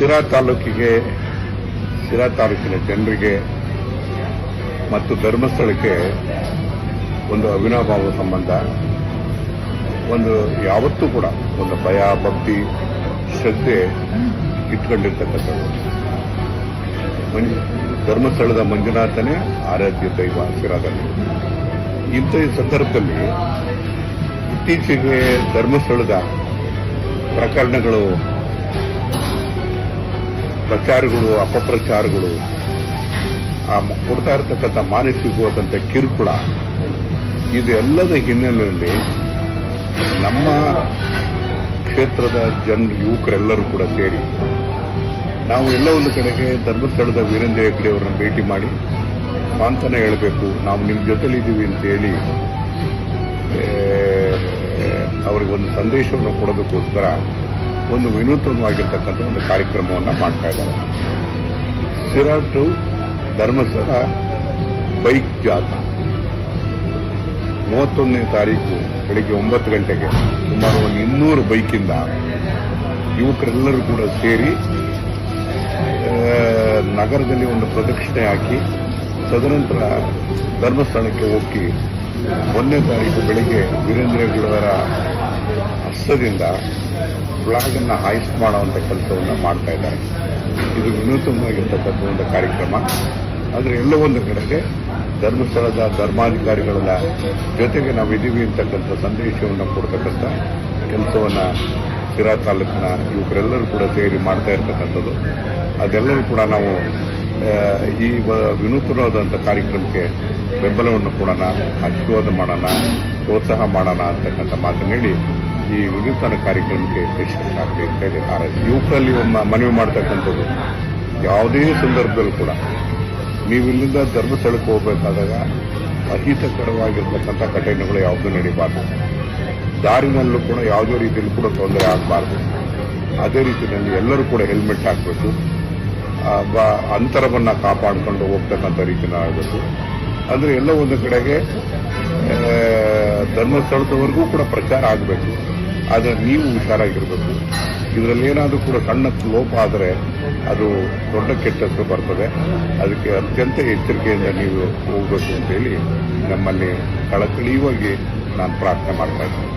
ಸಿರಾ ತಾಲೂಕಿಗೆ ಸಿರಾ ತಾಲೂಕಿನ ಜನರಿಗೆ ಮತ್ತು ಧರ್ಮಸ್ಥಳಕ್ಕೆ ಒಂದು ಅವಿನಾಭಾವ ಸಂಬಂಧ, ಒಂದು ಯಾವತ್ತೂ ಕೂಡ ಒಂದು ಭಯ, ಭಕ್ತಿ, ಶ್ರದ್ಧೆ ಇಟ್ಕೊಂಡಿರ್ತಕ್ಕಂಥದ್ದು. ಧರ್ಮಸ್ಥಳದ ಮಂಜುನಾಥನೇ ಆರಾಧ್ಯ ದೈವ ಸಿರಾದಲ್ಲಿ ಇಂಥ ಸಂದರ್ಭದಲ್ಲಿ ಇತ್ತೀಚೆಗೆ ಧರ್ಮಸ್ಥಳದ ಪ್ರಕರಣಗಳು ಪ್ರಚಾರಗಳು ಅಪಪ್ರಚಾರಗಳು ಕೊಡ್ತಾ ಇರತಕ್ಕಂಥ ಮಾನಸಿಕವಾದಂಥ ಕಿರುಕುಳ ಇದೆಲ್ಲದ ಹಿನ್ನೆಲೆಯಲ್ಲಿ ನಮ್ಮ ಕ್ಷೇತ್ರದ ಜನ ಯುವಕರೆಲ್ಲರೂ ಕೂಡ ಸೇರಿ ನಾವು ಎಲ್ಲ ಒಂದು ಕಡೆಗೆ ಧರ್ಮಸ್ಥಳದ ವೀರೇಂದ್ರ ಹೆಗ್ಡೆ ಅವರನ್ನು ಭೇಟಿ ಮಾಡಿ ಮಾಂತನ ಹೇಳಬೇಕು ನಾವು ನಿಮ್ಮ ಜೊತೆಲಿದ್ದೀವಿ ಅಂತ ಹೇಳಿ ಆ, ಅವರಿಗೆ ಒಂದು ಸಂದೇಶವನ್ನು ಕೊಡೋದಕ್ಕೋಸ್ಕರ ಒಂದು ವಿನೂತನವಾಗಿರ್ತಕ್ಕಂಥ ಒಂದು ಕಾರ್ಯಕ್ರಮವನ್ನು ಮಾಡ್ತಾ ಇದ್ದಾರೆ. ಸಿರಾಟು, ಧರ್ಮಸ್ಥಳ, ಬೈಕ್ ಜಾಥಾ ಮೂವತ್ತೊಂದನೇ ತಾರೀಕು ಬೆಳಿಗ್ಗೆ ಒಂಬತ್ತು ಗಂಟೆಗೆ ಸುಮಾರು ಒಂದು ಇನ್ನೂರು ಬೈಕಿಂದ ಯುವಕರೆಲ್ಲರೂ ಕೂಡ ಸೇರಿ ನಗರದಲ್ಲಿ ಒಂದು ಪ್ರದಕ್ಷಿಣೆ ಹಾಕಿ ತದನಂತರ ಧರ್ಮಸ್ಥಳಕ್ಕೆ ಹೋಗಿ ಒಂದನೇ ತಾರೀಕು ಬೆಳಿಗ್ಗೆ ವೀರೇಂದ್ರ ಹೆಗ್ಗಡವರ ಹಸ್ತದಿಂದ ಫ್ಲಾಗ್ ಅನ್ನು ಹಾಯಿಸ್ಟ್ ಮಾಡುವಂತ ಕೆಲಸವನ್ನು ಮಾಡ್ತಾ ಇದ್ದಾರೆ. ಇದು ವಿನೂತನವಾಗಿರ್ತಕ್ಕಂಥ ಒಂದು ಕಾರ್ಯಕ್ರಮ. ಆದರೆ ಎಲ್ಲೋ ಒಂದು ಕಡೆಗೆ ಧರ್ಮಸ್ಥಳದ ಧರ್ಮಾಧಿಕಾರಿಗಳ ಜೊತೆಗೆ ನಾವು ಇದೀವಿ ಅಂತಕ್ಕಂಥ ಸಂದೇಶವನ್ನು ಕೊಡ್ತಕ್ಕಂಥ ಕೆಲಸವನ್ನು ಸಿರಾ ತಾಲೂಕಿನ ಇವರೆಲ್ಲರೂ ಕೂಡ ಸೇರಿ ಮಾಡ್ತಾ ಇರ್ತಕ್ಕಂಥದ್ದು. ಅದೆಲ್ಲರೂ ಕೂಡ ನಾವು ಈ ವಿನೂತನವಾದಂಥ ಕಾರ್ಯಕ್ರಮಕ್ಕೆ ಬೆಂಬಲವನ್ನು ಕೊಡೋಣ, ಆಶೀರ್ವಾದ ಮಾಡೋಣ, ಪ್ರೋತ್ಸಾಹ ಮಾಡೋಣ ಅಂತಕ್ಕಂಥ ಮಾತನ್ನು ಹೇಳಿ ಈ ವಿನೂತನ ಕಾರ್ಯಕ್ರಮಕ್ಕೆ ಯಶಸ್ಸಾಗಲಿ ಅಂತ ಹೇಳಿ ಆ ಯುವಕರಲ್ಲಿ ಒಮ್ಮ ಮನವಿ ಮಾಡ್ತಕ್ಕಂಥದ್ದು ಯಾವುದೇ ಸಂದರ್ಭದಲ್ಲೂ ಕೂಡ ನೀವು ಇಲ್ಲಿಂದ ಧರ್ಮಸ್ಥಳಕ್ಕೆ ಹೋಗಬೇಕಾದಾಗ ಅಹಿತಕರವಾಗಿರ್ತಕ್ಕಂಥ ಘಟನೆಗಳು ಯಾವುದೂ ನಡೀಬಾರ್ದು. ದಾರಿನಲ್ಲೂ ಕೂಡ ಯಾವುದೇ ರೀತಿಯಲ್ಲೂ ಕೂಡ ತೊಂದರೆ ಆಗಬಾರ್ದು. ಅದೇ ರೀತಿಯಲ್ಲಿ ಎಲ್ಲರೂ ಕೂಡ ಹೆಲ್ಮೆಟ್ ಹಾಕಬೇಕು. ಅಂತರವನ್ನು ಕಾಪಾಡಿಕೊಂಡು ಹೋಗ್ತಕ್ಕಂಥ ರೀತಿನ ಆಗಬೇಕು. ಅಂದರೆ ಎಲ್ಲ ಒಂದು ಕಡೆಗೆ ಧರ್ಮಸ್ಥಳದವರೆಗೂ ಕೂಡ ಪ್ರಚಾರ ಆಗಬೇಕು. ಆದರೆ ನೀವು ಹುಷಾರಾಗಿರಬೇಕು. ಇದರಲ್ಲಿ ಏನಾದರೂ ಕೂಡ ಸಣ್ಣ ಲೋಪ ಆದರೆ ಅದು ದೊಡ್ಡ ಕೆಟ್ಟದ್ದು ಬರ್ತದೆ. ಅದಕ್ಕೆ ಅತ್ಯಂತ ಎಚ್ಚರಿಕೆಯಿಂದ ನೀವು ಹೋಗಬೇಕು ಅಂತ ಹೇಳಿ ನಮ್ಮಲ್ಲಿ ಕಳಕಳಿಯುವಾಗಿ ನಾನು ಪ್ರಾರ್ಥನೆ ಮಾಡ್ತಾ ಇದ್ದೀನಿ.